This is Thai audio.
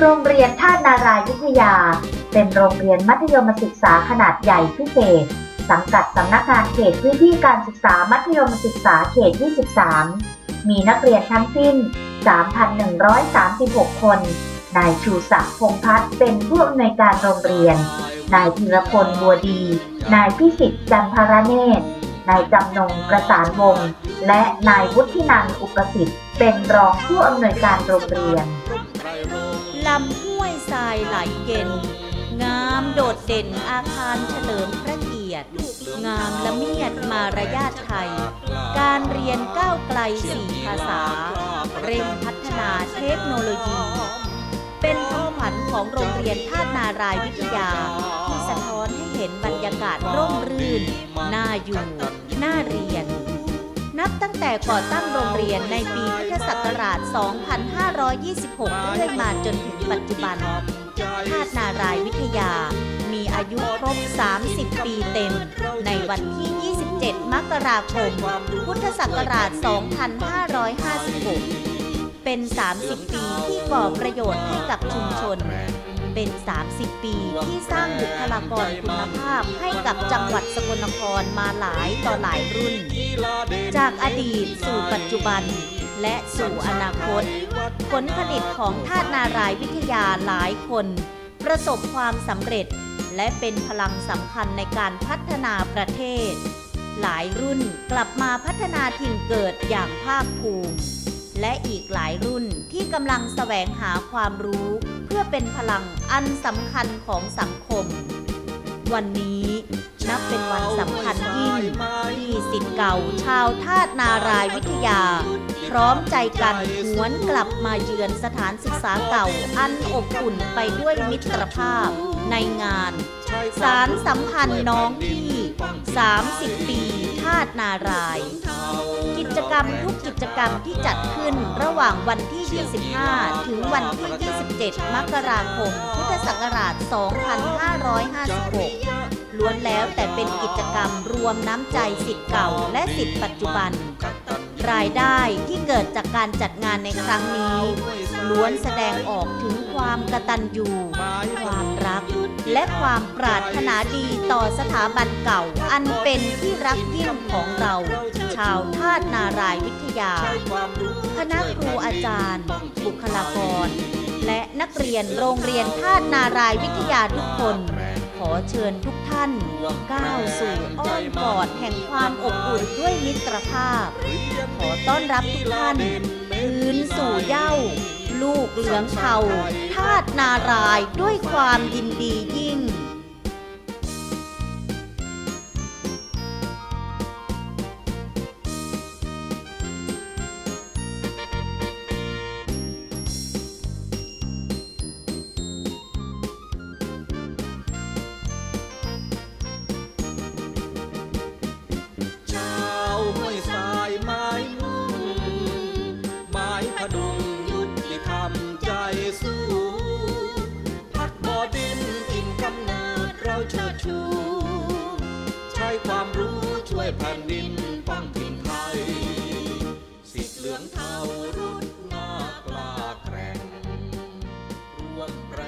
โรงเรียนท่านารายวิทยา เป็นโรงเรียนมัธยมศึกษาขนาดใหญ่พิเศษ สังกัดสำนักงานเขตพื้นที่การศึกษามัธยมศึกษาเขต 23 มีนักเรียนทั้งสิ้น 3,136 คน นายชูศักดิ์พงพัฒน์เป็นผู้อำนวยการโรงเรียน นายธีรพลบัวดี นายพิสิทธิ์จันทรเนตรนายจำนงประสานวง และนายวุฒินันอุปสิทธิ์ เป็นรองผู้อำนวยการโรงเรียนำห้วยทรายไหลเย็น งามโดดเด่นอาคารเฉลิมพระเกียรติ งามละเมียดมารยาทไทย การเรียนก้าวไกลสี่ภาษา เร่งพัฒนาเทคโนโลยี เป็นคำขวัญของโรงเรียนท่านารายวิทยา ที่สะท้อนให้เห็นบรรยากาศร่มรื่น น่าอยู่ น่าเรียน นับตั้งแต่ก่อตั้งโรงเรียนในปีพุทธศักราช 2526 เรื่อยมาจนถึงปัจจุบันธาตุนารายวิทยา มีอายุครบ 30 ปีเต็ม ในวันที่ 27 มกราคม พุทธศักราช 2556 เป็น 30 ปีที่ก่อประโยชน์ให้กับชุมชน เป็น 30 ปีที่สร้างบุคลากรคุณภาพให้กับจังหวัดสกลนครมาหลายต่อหลายรุ่น จากอดีตสู่ปัจจุบันและสู่อนาคต ผลผลิตของธาตุนารายวิทยาหลายคน ประสบความสำเร็จ และเป็นพลังสำคัญในการพัฒนาประเทศ หลายรุ่นกลับมาพัฒนาถิ่นเกิดอย่างภาคภูมิ และอีกหลายรุ่นที่กำลังแสวงหาความรู้ เป็นพลังอันสำคัญของสังคม วันนี้นับเป็นวันสำคัญยิ่งที่สิทธิ์เก่าชาวทาสนารายวิทยา พร้อมใจกันหวนกลับมาเยือนสถานศึกษาเก่าอันอบอุ่นไปด้วยมิตรภาพในงาน สารสัมพันธ์น้องพี่ 30 ปี ทาสนาราย กิจกรรมทุกกิจกรรมที่จัดขึ้นระหว่างวันที่ 25 ถึงวันที่ 27 มกราคม พุทธศักราช 2556 ล้วนแล้วแต่เป็นกิจกรรมรวมน้ำใจสิทธิ์เก่าและสิทธิ์ปัจจุบัน รายได้ที่เกิดจากการจัดงานในครั้งนี้ล้วนแสดงออกถึงความกตัญญูความรัก และความปรารถนาดีต่อสถาบันเก่า อันเป็นที่รักยิ่งของเรา ชาวทาสนารายวิทยา คณะครูอาจารย์ บุคลากร และนักเรียนโรงเรียนทาสนารายวิทยาทุกคน ขอเชิญทุกท่านก้าวสู่อ้อมกอดแห่งความอบอุ่นด้วยมิตรภาพ ขอต้อนรับทุกท่านคืนสู่เย้า ลูกเหลืองเทาทาตนารายด้วยความยินดียิ่ง เชิดชูใช้ความรู้ช่วยแผ่นดินป้องถิ่นไทย สิทธิเหลืองเทารุ่นหน้ากล้าแกร่งร่วมแรง